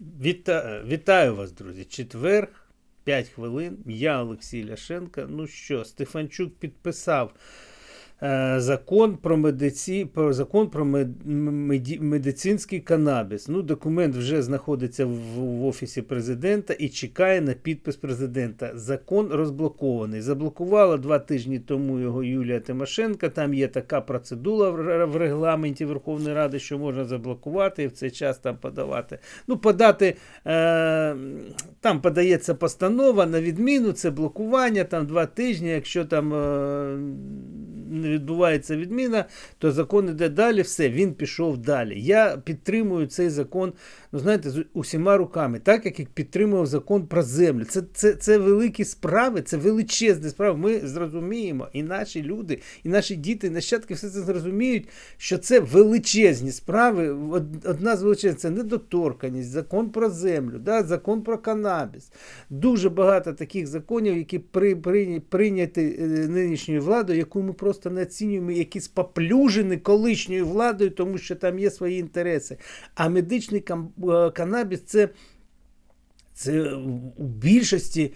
Віта... Вітаю вас, друзі. Четвер, 5 хвилин. Я Олексій Ляшенко. Ну що, Стефанчук підписав е, закон про медиці... про закон про мед... меді... медицинський канабіс. Ну, документ вже знаходиться в... в офісі президента і чекає на підпис президента. Закон розблокований. Заблокувала два тижні тому його Юлія Тимошенко. Там є така процедура в в регламенті Верховної Ради, що можна заблокувати і в цей час там подавати. Ну, подати е, там подається постанова на відміну, це блокування, там два тижні. Якщо там е, не відбувається відміна, то закон іде далі. Все, він пішов далі. Я підтримую цей закон, ну знаєте, з усіма руками, так як і підтримував закон про землю. Це, це, це великі справи, це величезні справи. Ми зрозуміємо, і наші люди, і наші діти, і нащадки все це зрозуміють, що це величезні справи. Одна з величезних це недоторканість, закон про землю, да, закон про канабіс. Дуже багато таких законів, які при, при, прийняті е, нинішньою владою, яку ми просто не оцінюємо, які споплюжені колишньою владою, тому що там є свої інтереси. А медичний е, канабіс це. Це у більшості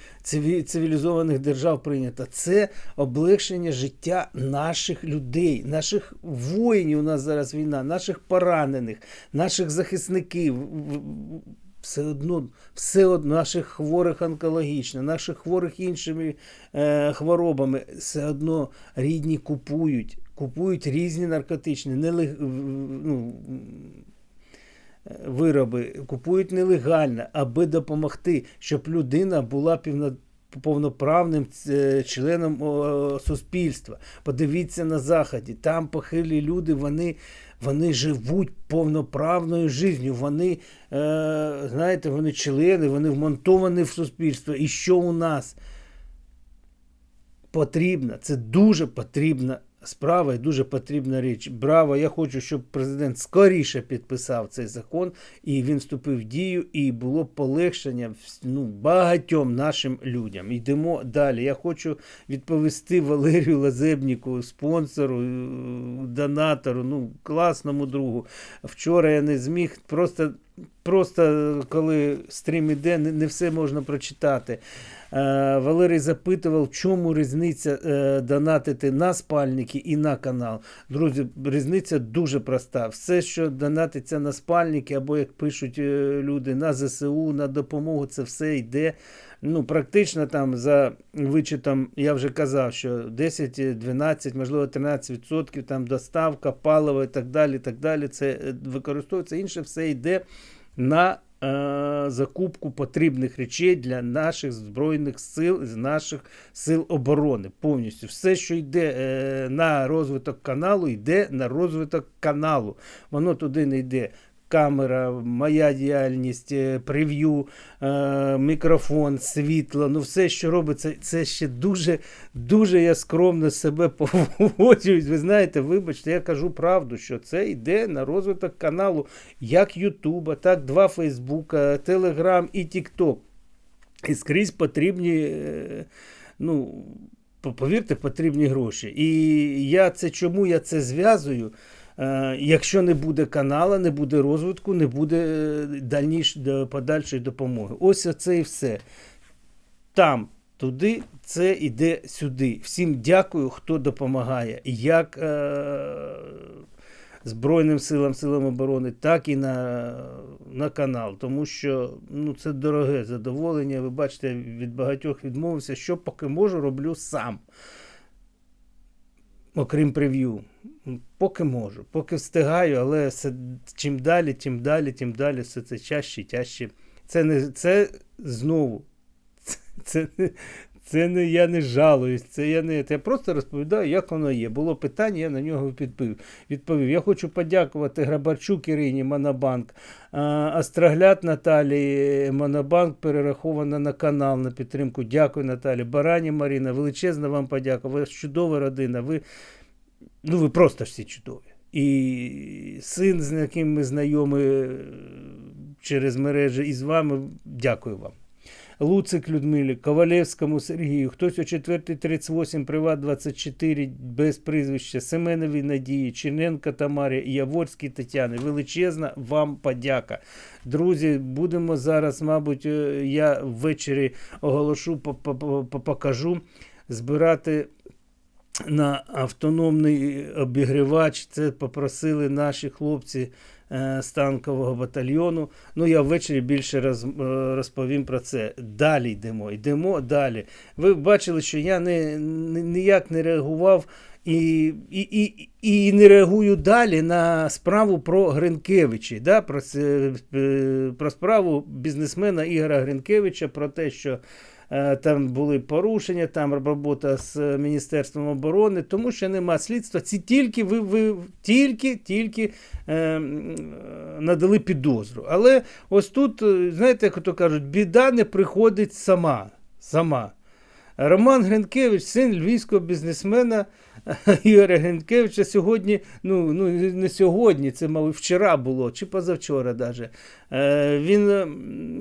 цивілізованих держав прийнято. Це облегшення життя наших людей, наших воїнів. У нас зараз війна, наших поранених, наших захисників. Все одно, все одно наших хворих онкологічно, наших хворих іншими е, хворобами, все одно рідні купують, купують різні наркотичні, нелег, ну, вироби купують нелегально, аби допомогти, щоб людина була півно, повноправним е, членом суспільства. Подивіться на заході, там похилі люди, вони, вони живуть повноправною життю. Вони, е, знаєте, вони члени, вони вмонтовані в суспільство. І що у нас? потрібно? це дуже потрібна справа і дуже потрібна річ. Браво! Я хочу, щоб президент скоріше підписав цей закон і він вступив в дію, і було полегшення ну, багатьом нашим людям. Йдемо далі. Я хочу відповісти Валерію Лазебніку, спонсору, е, донатору, ну, класному другу. Вчора я не зміг просто. Просто коли стрім іде, не, все можна прочитати. Е, Валерій запитував, в чому різниця е, донатити на спальники і на канал. Друзі, різниця дуже проста. Все, що донатиться на спальники, або як пишуть е, люди, на ЗСУ, на допомогу, це все йде. Ну, практично там за вичетом, я вже казав, що 10, 12, можливо, 13% там доставка, паливо і так далі. так далі. Це е, використовується. Інше все йде на е, закупку потрібних речей для наших збройних сил, з наших сил оборони. Повністю все, що йде е, на розвиток каналу, йде на розвиток каналу. Воно туди не йде. Камера, моя діяльність, е, прев'ю, е, мікрофон, світло, ну все, що робиться, це ще дуже, дуже я скромно себе поводжуюсь. Ви знаєте, вибачте, я кажу правду, що це йде на розвиток каналу як Ютуба, так два Фейсбука, Телеграм і Тікток. І скрізь потрібні, е, ну, повірте, потрібні гроші. І я це чому я це зв'язую? Е, Якщо не буде канала, не буде розвитку, не буде е, дальніш, подальшої допомоги. Ось оце і все. Там, туди, це іде сюди. Всім дякую, хто допомагає. Як е, Збройним силам, силам оборони, так і на, на канал. Тому що ну, це дороге задоволення. Ви бачите, від багатьох відмовився, що поки можу, роблю сам. Окрім прев'ю. Поки можу, поки встигаю, але все, чим далі, тим далі, тим далі, все це чаще і тяжче. Це не це знову. Це, це, це не я не жалуюсь, це я не. Я просто розповідаю, як воно є. Було питання, я на нього відповів. відповів. Я хочу подякувати Грабарчук Ірині Монобанк, Астрагляд Наталі Монобанк перерахована на канал на підтримку. Дякую, Наталі. Барані Маріна, величезна вам подяка. Ви чудова родина. Ви, ну, ви просто всі чудові. І син, з яким ми знайомі е, через мережі, і з вами, дякую вам. Луцик Людмилі, Ковалевському Сергію, хтось о 4.38, Приват 24 без прізвища, Семенові Надії, Черненко Тамарі, Яворській Тетяни. Величезна вам подяка. Друзі, будемо зараз, мабуть, е, я ввечері оголошу, по- по- по- покажу збирати на автономний обігрівач. Це попросили наші хлопці е, з танкового батальйону. Ну, я ввечері більше роз, е, розповім про це. Далі йдемо, йдемо далі. Ви бачили, що я не, не- ніяк не реагував. І, і, і, і не реагую далі на справу про Гринкевичі, да, про, е, про справу бізнесмена Ігора Гринкевича, про те, що е, там були порушення, там робота з Міністерством оборони, тому що нема слідства. Ці тільки ви, ви тільки, тільки е, надали підозру. Але ось тут, е, знаєте, як то кажуть, біда не приходить сама. сама. Роман Гринкевич, син львівського бізнесмена Ігоря Гринкевича, сьогодні, ну, ну не сьогодні, це, мабуть, вчора було, чи позавчора даже. Е, він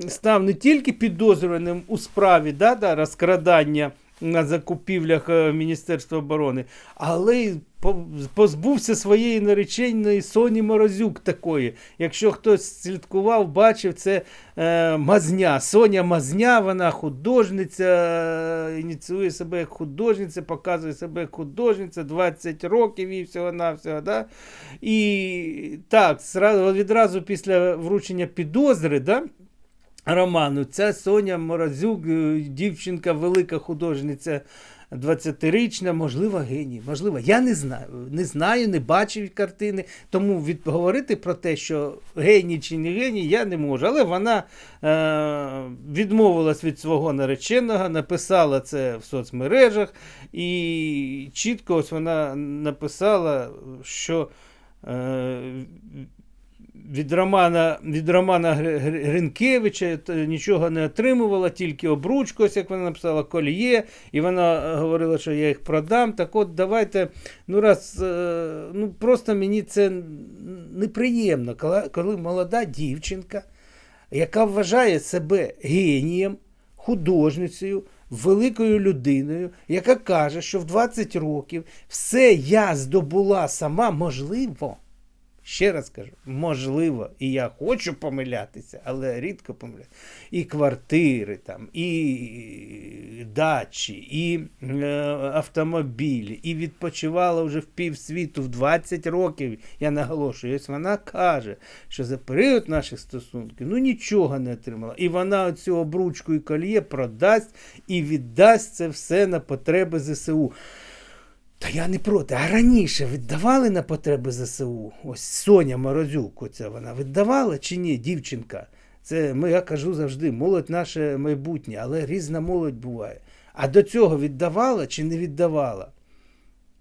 став не тільки підозрюваним у справі да, да, розкрадання на закупівлях е, Міністерства оборони, але й позбувся своєї нареченої Соні Морозюк такої. Якщо хтось слідкував, бачив, це е, Мазня. Соня Мазня, вона художниця, ініціює себе як художниця, показує себе як художниця, 20 років їй всього-навсього. Да? І так, відразу після вручення підозри, да? Роману, ця Соня Морозюк, е, дівчинка, велика художниця, 20-річна, можливо, геній. Можливо, я не знаю. Не знаю, не бачив картини. Тому від, про те, що геній чи не геній, я не можу. Але вона е, відмовилась від свого нареченого, написала це в соцмережах, і чітко ось вона написала, що. Е, від Романа, від Романа Гри- Гри- Гринкевича нічого не отримувала, тільки обручку, ось як вона написала, коліє, і вона е, говорила, що я їх продам. Так от давайте, ну раз, е, ну просто мені це неприємно, коли молода дівчинка, яка вважає себе генієм, художницею, великою людиною, яка каже, що в 20 років все я здобула сама, можливо. Ще раз кажу, можливо, і я хочу помилятися, але рідко помиляюся. І квартири там, і дачі, і е, автомобілі, і відпочивала вже в півсвіту в 20 років. Я наголошую, ось вона каже, що за період наших стосунків ну нічого не отримала. І вона оцю обручку і коліє продасть і віддасть це все на потреби ЗСУ. Та я не проти. А раніше віддавали на потреби ЗСУ? Ось Соня Морозюк, оця вона віддавала чи ні, дівчинка? Це ми, я кажу завжди, молодь наше майбутнє, але різна молодь буває. А до цього віддавала чи не віддавала?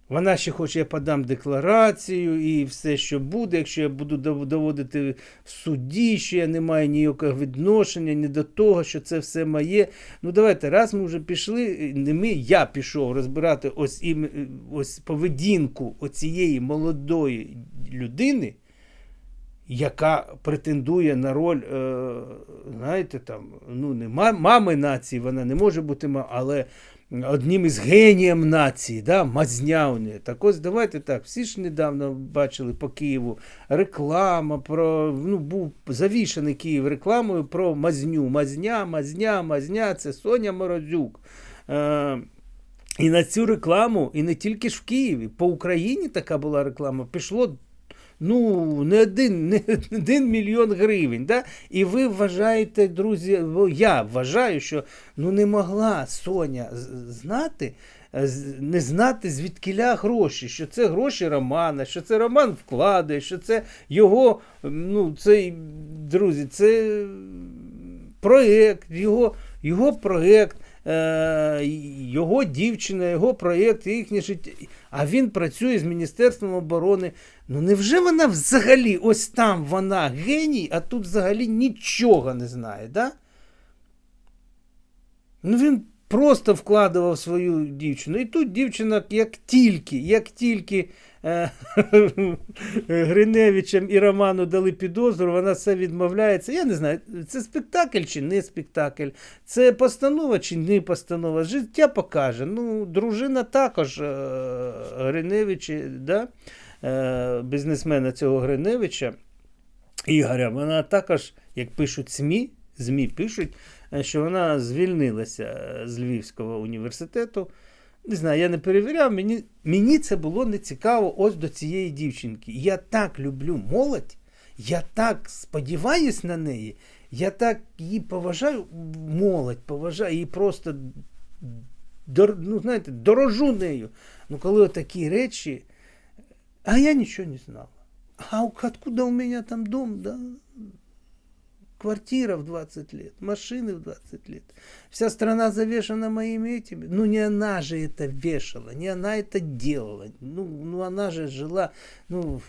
Вона ще хоче, я подам декларацію і все, що буде, якщо я буду доводити в суді, що я не маю ніякого відношення ні до того, що це все моє. Ну давайте, раз ми вже пішли, не ми, я пішов розбирати ось, ім, ось поведінку оцієї молодої людини, яка претендує на роль, е, знаєте, там, ну, не мами нації, вона не може бути, але одним із генієм нації, да, мазня. Так ось давайте так. Всі ж недавно бачили по Києву реклама про ну, був завішаний Київ рекламою про мазню. Мазня, мазня, мазня. Це Соня Морозюк. Е, і на цю рекламу, і не тільки ж в Києві, по Україні така була реклама. Пішло ну, не один, не один мільйон гривень. Да? І ви вважаєте, друзі, я вважаю, що ну, не могла Соня знати. е, Не знати звідкіля гроші, що це гроші Романа, що це Роман вкладає, що це його, ну, цей, друзі, це проєкт, його, його проєкт, е, його дівчина, його проєкт, їхнє життя. А він працює з Міністерством оборони. Ну невже вона взагалі, ось там вона геній, а тут взагалі нічого не знає, да? Ну він просто вкладував свою дівчину. І тут дівчина, як тільки, як тільки е, Гриневичам і Роману дали підозру, вона все відмовляється. Я не знаю, це спектакль чи не спектакль, це постанова чи не постанова. Життя покаже. Ну, дружина також е, Гриневича, да? е, бізнесмена цього Гриневича. Ігоря, вона також, як пишуть СМІ, ЗМІ пишуть, е, що вона звільнилася е, з Львівського університету. Не знаю, я не перевіряв, мені, мені це було не цікаво ось до цієї дівчинки. Я так люблю молодь, я так сподіваюсь на неї, я так її поважаю, молодь, поважаю, її просто дор, ну, знаєте, дорожу нею. Ну, коли отакі речі, а я нічого не знала. А откуда у меня там дом, да? Квартира в 20 лет, машины в 20 лет. Вся страна завешена моими этими. Ну, не она же это вешала, не она это делала. Ну, ну она же жила. Ну,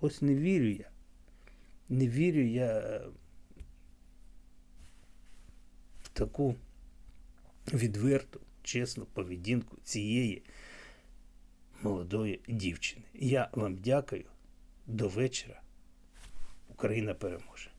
ось не вірю я. Не вірю я е, в таку відверту, чесну поведінку цієї молодої дівчини. Я вам дякую. До вечора. Україна переможе.